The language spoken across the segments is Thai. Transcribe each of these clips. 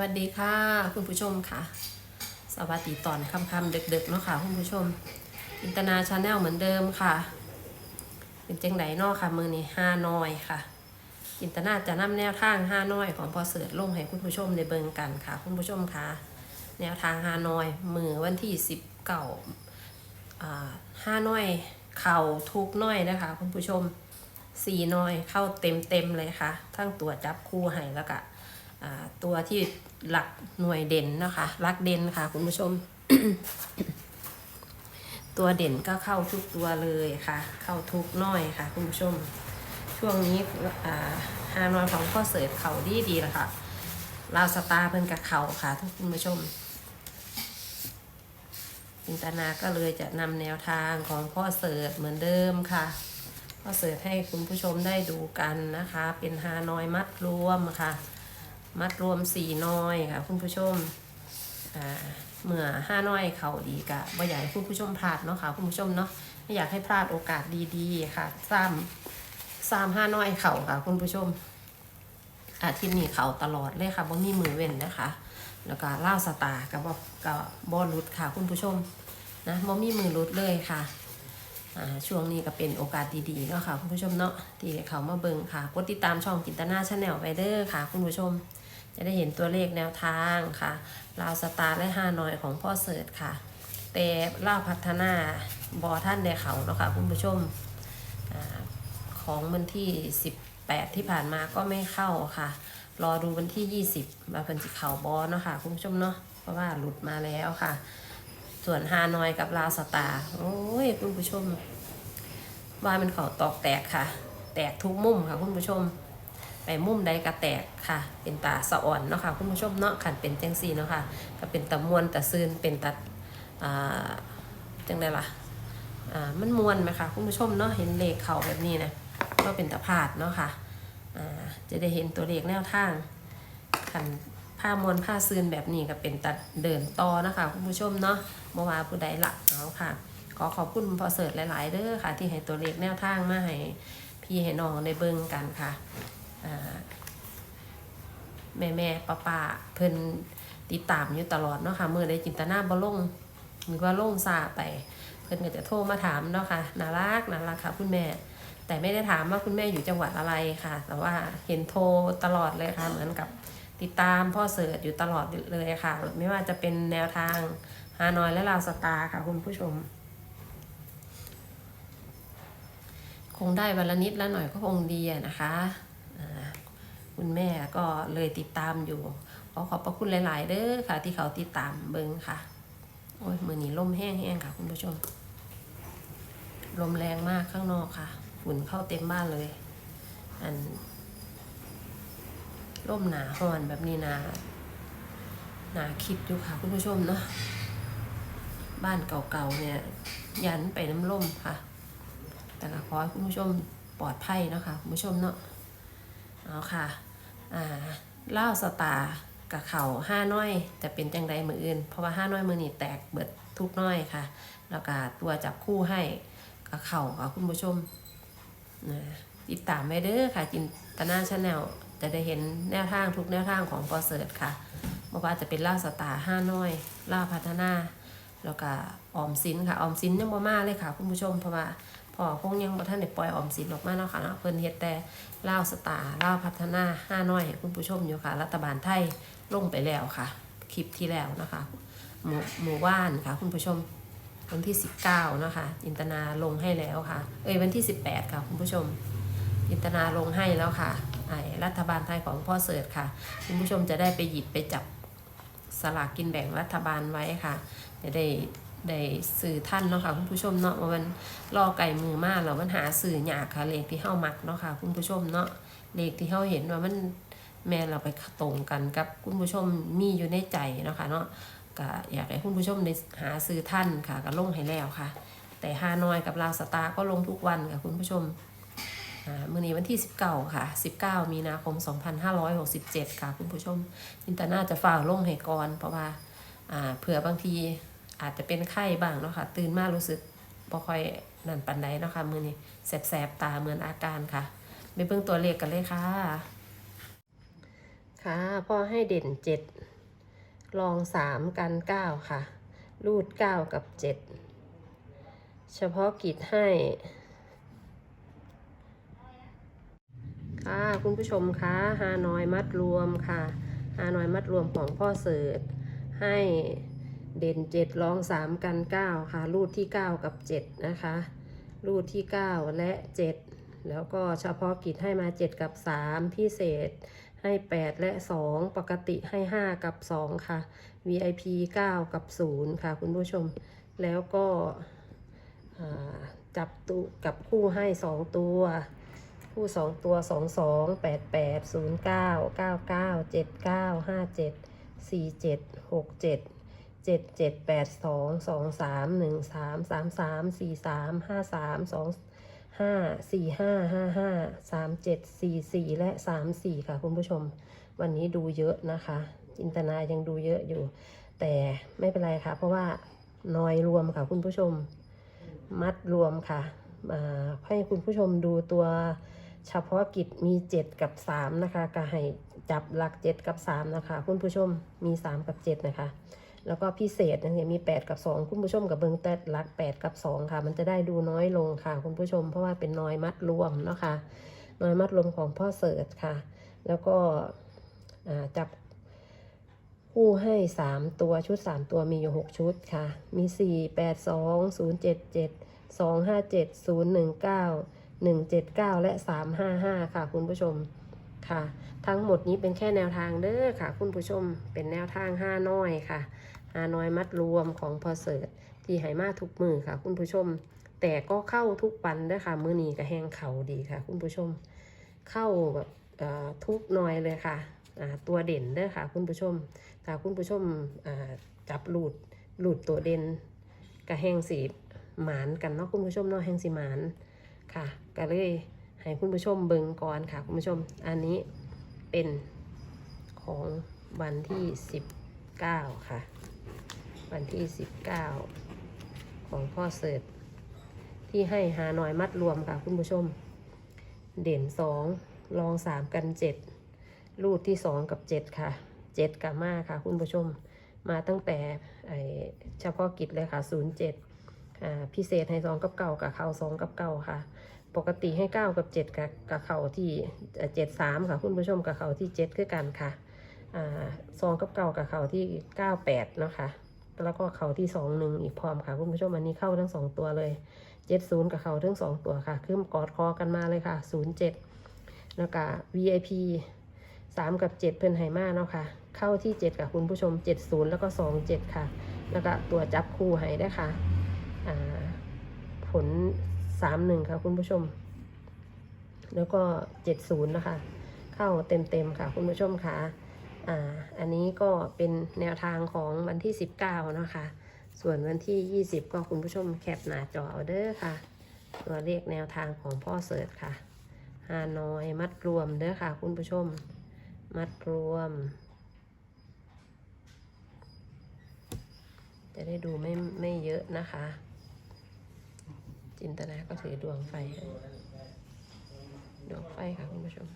วัสดีค่ะ คุณผู้ชมค่ะ สวัสดีตอนค่ำๆดึกๆเนาะค่ะคุณผู้ชม อินตนาชาแนลเหมือนเดิมค่ะ เป็นเจงไดเนาะค่ะมือนี้ห้าน้อยค่ะ อินตนาจะนำแนวทางห้าน้อยของพอเสิร์ตลงให้คุณผู้ชมในเบิงกันค่ะ คุณผู้ชมค่ะ แนวทางห้าน้อยมือวันที่สิบเก้าห้าน้อยเข่าทุกน้อยนะคะ คุณผู้ชมสี่น้อยเข้าเต็มเต็มๆเลยค่ะ ทั้งตัวจับคู่ให้แล้วก็ ตัวที่หลักหน่วยเด่นนะคะหลักเด่นค่ะ คุณผู้ชม ตัวเด่นก็เข้าทุกตัวเลยค่ะ เข้าทุกน้อยค่ะ คุณผู้ชม ช่วงนี้ฮานอยของพ่อเสิร์ฟเขาดีดีแล้วค่ะลาวสตาร์เพิ่นกับเขาค่ะทุกคุณผู้ชมจินตนาก็เลยจะนำแนวทางของพ่อเสิร์ฟเหมือนเดิมค่ะพ่อเสิร์ฟให้คุณผู้ชมได้ดูกันนะคะ เป็นฮานอยมัดรวมค่ะ มัดรวมสี่น้อยค่ะคุณผู้ชมอ่าเมื่อห้าน้อยเขาดีกะบ่อยากให้คุณผู้ชมพลาดเนาะค่ะคุณผู้ชมเนาะไม่อยากให้พลาดโอกาสดีๆค่ะซ้ำซ้ำห้าน้อยเขาค่ะคุณผู้ชม อาทิตย์นี้เขาตลอดเลยค่ะบ่มีมือเว้นนะคะ แล้วก็ล่าสตาร์กับบ่กับบอลุดค่ะคุณผู้ชมนะบ่มีมือลุดเลยค่ะอ่าช่วงนี้ก็เป็นโอกาสดีๆเนาะค่ะคุณผู้ชมเนาะที่เขามาเบิ่งค่ะกดติดตามช่องจินตนาชาแนลไปเด้อค่ะ คุณผู้ชม จะได้เห็นตัวเลขแนวทางค่ะลาวสตาร์และห้านอยของพ่อเสิร์ชค่ะ แต่ล่าพัฒนาบอท่านในเขาเนาะค่ะคุณผู้ชมอของวันที่ 18 ที่ผ่านมาก็ไม่เข้าค่ะ รอดูวันที่ 20 มาเป็นสิเขาบอเนาะค่ะคุณผู้ชมเนาะเพราะว่าหลุดมาแล้วค่ะ ส่วนฮานอยกับลาวสตาร์โอ้ยคุณผู้ชมว่ามันเขาตอกแตกค่ะ แตกทุกมุมค่ะคุณผู้ชม ไปมุมใดก็แตกค่ะ เป็นตาสะอ่อนเนาะค่ะคุณผู้ชมเนาะขันเป็นจังซี่เนาะค่ะก็เป็นตะมวนตะซืนเป็นตะอ่าจังไดล่ะอ่ามันมวนไหมคะคุณผู้ชมเนาะเห็นเลขเขาแบบนี้นะก็เป็นตะพาดเนาะค่ะอ่าจะได้เห็นตัวเลขแนวทางขันผ้ามวนผ้าซืนแบบนี้ก็เป็นตัดเดินต่อนะคะคุณผู้ชมเนาะเมื่อวานผู้ใดละเอาค่ะขอขอบคุณพอเสิร์ตหลาย ๆเด้อค่ะ ที่ให้ตัวเลขแนวทางมาให้พี่ให้น้องในเบิ่งกันค่ะ แม่แม่ป้าป้าเพิ่นติดตามอยู่ตลอดเนาะค่ะเมื่อได้จินตนาบ่ลงหรือว่าลงซาไป เพิ่นก็จะโทรมาถามเนาะค่ะน่ารักน่ารักค่ะคุณแม่ แต่ไม่ได้ถามว่าคุณแม่อยู่จังหวัดอะไรค่ะ แต่ว่าเห็นโทรตลอดเลยค่ะ เหมือนกับติดตามพ่อเสิร์ชอยู่ตลอดเลยค่ะ ไม่ว่าจะเป็นแนวทางฮานอยและลาวสตาร์ค่ะคุณผู้ชม คงได้วันละนิดละหน่อยก็คงดีนะคะ คุณแม่ก็เลยติดตามอยู่ ขอขอบพระคุณหลาย ๆ เด้อค่ะ ที่เขาติดตามเบิงค่ะ โอ้ยมือนี้ลมแห้งๆค่ะ คุณผู้ชม ลมแรงมากข้างนอกค่ะ ฝุ่นเข้าเต็มบ้านเลย อันร่มหนาหอนแบบนี้นาหนาคิดอยู่ค่ะ คุณผู้ชมเนาะบ้านเก่าๆเนี่ยยันไปน้ำร่มค่ะ แต่ขอให้คุณผู้ชมปลอดภัยเนาะค่ะคุณผู้ชมเนาะเอาค่ะ เล่าวสตากับเข่าห้าน้อยจะเป็นจังใดมืออื่น เพราะว่าห้าน้อยมือนี่แตกเบิดทุกน้อยค่ะ แล้วก็ตัวจับคู่ให้กับเข่าค่ะคุณผู้ชมนะติดตามไว้เด้อค่ะจินตนาชาแนลจะได้เห็นแนวทางทุกแนวทางของปอเสิร์ตค่ะไม่ว่าจะเป็นล่าวสตาห้าน้อยล่าวพัฒนา แล้วก็ออมสินค่ะออมสินยังบ่มาเลยค่ะ คุณผู้ชมเพราะว่า พอคงยังบ่ท่านได้ปล่อยออมสินออกมาเนาะค่ะเนาะเพิ่นเฮ็ดแต่เล่าสตาร์ลาพัฒนาห้าน้อย คุณผู้ชมอยู่ค่ะ รัฐบาลไทยลงไปแล้วค่ะ คลิปที่แล้วนะคะ หมู่หมู่บ้านค่ะ คุณผู้ชมวันที่ 19นะคะจินตนาลงให้แล้วค่ะ เอ้ยวันที่ 18 ค่ะ คุณผู้ชมจินตนาลงให้แล้วค่ะไอ้รัฐบาลไทยของพ่อเสิร์ชค่ะ คุณผู้ชมจะได้ไปหยิบไปจับสลากกินแบ่งรัฐบาลไว้ค่ะจะได้ ได้สื่อท่านเนาะค่ะคุณผู้ชมเนาะว่ามันรอไก่มือมากแล้วมันหาสื่อยากค่ะเลขที่เข้ามักเนาะค่ะคุณผู้ชมเนาะเลขที่เข้าเห็นว่ามันแม่เราไปตรงกันกับคุณผู้ชมมีอยู่ในใจเนาะค่ะเนาะก็อยากให้คุณผู้ชมได้หาซื้อท่านค่ะก็ลงให้แล้วค่ะ แต่ฮานอยกับลาวสตาก็ลงทุกวันค่ะคุณผู้ชมอ่ามื่อนี้วันที่ 19 ค่ะ 19 มีนาคม 2567 ค่ะ คุณผู้ชมอินตาน่าจะฝากลงให้ก่อนเพราะว่าอ่าเผื่อบางที อาจจะเป็นไข้บ้างเนาะค่ะตื่นมารู้สึกบ่ค่อยนั่นปันใดเนาะคะ่ะมือนี้แสบๆตาเหมือนอาการค่ะไปเบิ่งตัวเลขกันเลยค่ะ ค่ะพ่อให้เด่นเจ็ดลองสามกันเก้าค่ะ รูดเก้ากับเจ็ดเฉพาะกิจให้ ค่ะคุณผู้ชมคะฮานอยมัดรวมค่ะฮานอยมัดรวมของพ่อเสิร์ให้ เด่นเจ็ดรองสามกันเก้าค่ะ รูดที่เก้ากับเจ็ดนะคะ รูดที่เก้าและเจ็ดแล้วก็เฉพาะกิจให้มาเจ็ดกับสามพิเศษให้แปดและสองปกติให้ห้ากับสองค่ะ VIP เก้ากับศูนย์ค่ะ คุณผู้ชม แล้วก็จับตุกับคู่ให้สองตัว คู่สองตัวสองสองแปดแปดศูนย์เก้าเก้าเก้าเจ็ดเก้าห้าเจ็ดสี่เจ็ดหกเจ็ด เจ็ดเจ็ดแปดสองสองสามหนึ่งสามสามสามสี่สามห้าสามสองห้าสี่ห้าห้าห้าสามเจ็ดสี่สี่และสามสี่ค่ะคุณผู้ชม วันนี้ดูเยอะนะคะ จินตนายังดูเยอะอยู่ แต่ไม่เป็นไรค่ะ เพราะว่าน้อยรวมค่ะคุณผู้ชม มัดรวมค่ะอ่าให้คุณผู้ชมดูตัวเฉพาะกิจมี 7 กับ 3 นะคะก็ให้จับหลัก 7 กับ 3 นะคะ คุณผู้ชมมี 3 กับ 7 นะคะ แล้วก็พิเศษนะคะมี 8 กับ 2 คุณผู้ชมกับเบิงแต่ลัก 8 กับ 2 ค่ะ มันจะได้ดูน้อยลงค่ะ คุณผู้ชมเพราะว่าเป็นน้อยมัดรวมเนาะคะน้อยมัดรวมของพ่อเสิร์ชค่ะ แล้วก็จับคู่ให้ 3 ตัวชุด 3 ตัวมีอยู่ 6 ชุดค่ะ มี 4 8 2 0 7 7 2 5 7 0 1 9 1 7 9 และ 3 5 5 ค่ะ คุณผู้ชมค่ะ ทั้งหมดนี้เป็นแค่แนวทางเด้อค่ะ คุณผู้ชมเป็นแนวทาง 5 น้อยค่ะ 5น้อยมัดรวมของพอเสิร์ตที่ไหมาทุกมือค่ะ คุณผู้ชม แต่ก็เข้าทุกวันด้อค่ะ มือนี้ก็แหงเขาดีค่ะ คุณผู้ชม เข้าแบบทุกหน่อยเลยค่ะ ตัวเด่นเด้อค่ะ คุณผู้ชมถ้าคุณผู้ชมจับหลุดหลุดตัวเด่นกับแหงสีหมานกันเนาะคุณผู้ชมเนาะแหงสีหมานค่ะก็เลยให้คุณผู้ชมเบิ่งก่อนค่ะ คุณผู้ชม อันนี้เป็นของวันที่ 19 ค่ะ วันที่ 19 ของพ่อเสิร์ตที่ให้หาหน่อยมัดรวมค่ะคุณผู้ชม เด่น 2 รอง 3 กัน 7 รูดที่ 2 กับ 7 ค่ะเจ็ดกับมาค่ะคุณผู้ชม มาตั้งแต่เฉพาะกิจเลยค่ะศูนย์เจ็ดพิเศษให้สองกับเก่ากับเขาสองกับเก่าค่ะปกติให้เก้ากับเจ็ดกับกับเขาที่เจ็ดสามค่ะ คุณผู้ชมกับเขาที่เจ็ดคือกันค่ะอ่าสองกับเก่ากับเขาที่เก้าแปดเนาะค่ะ แล้วก็เข่าที่สองหนึ่งอีกพร้อมค่ะคุณผู้ชมอันนี้เข้าทั้งสองตัวเลยเจ็ดศูนย์กับเข่าทั้งสองตัวค่ะขึ้นกอดคอกันมาเลยค่ะศูนย์เจ็ดแล้วก็ VIP สามกับเจ็ดเพิ่นไหมาเนาะค่ะ เข้าที่เจ็ดกับคุณผู้ชมเจ็ดศูนย์แล้วก็สองเจ็ดค่ะ แล้วก็ตัวจับคู่ให้ได้ค่ะผลสามหนึ่งค่ะคุณผู้ชม แล้วก็เจ็ดศูนย์นะคะ เข้าเต็มเต็มๆค่ะคุณผู้ชมค่ะ อ่าอันนี้ก็เป็นแนวทางของวันที่สิบเก้านะคะ ส่วนวันที่ยี่สิบก็คุณผู้ชมแคปหน้าจอเอาเด้อค่ะ ตัวเลขแนวทางของพ่อเสิร์ชค่ะฮานอยมัดรวมเด้อค่ะ คุณผู้ชม มัดรวม จะได้ดูไม่ไม่เยอะนะคะ จินตนาก็ถือดวงไฟ ดวงไฟค่ะคุณผู้ชม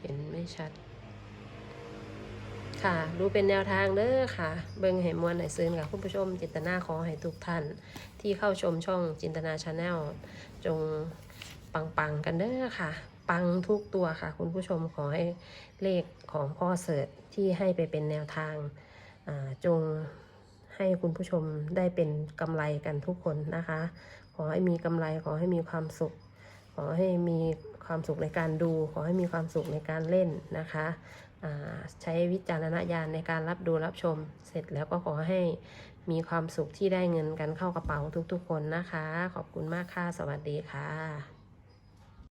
เห็นไม่ชัด ค่ะ ดูเป็นแนวทางเด้อค่ะ เบิ่งให้มวลให้ซื้อค่ะคุณผู้ชม จินตนาขอให้ทุกท่าน ที่เข้าชมช่องจินตนาชาแนลจงปังๆกันเด้อค่ะ ปังทุกตัวค่ะ คุณผู้ชมขอให้เลขของพ่อเสิร์ตที่ให้ไปเป็นแนวทางาจงให้คุณผู้ชมได้เป็นกำไรกันทุกคนนะคะ ขอให้มีกำไรขอให้มีความสุข ขอให้มี ความสุขในการดู ขอให้มีความสุขในการเล่นนะคะใช้วิจารณญาณในการรับดูรับชมเสร็จแล้วก็ขอให้มีความสุขที่ได้เงินกันเข้ากระเป๋าทุกๆคนนะคะ ขอบคุณมากค่ะ สวัสดีค่ะ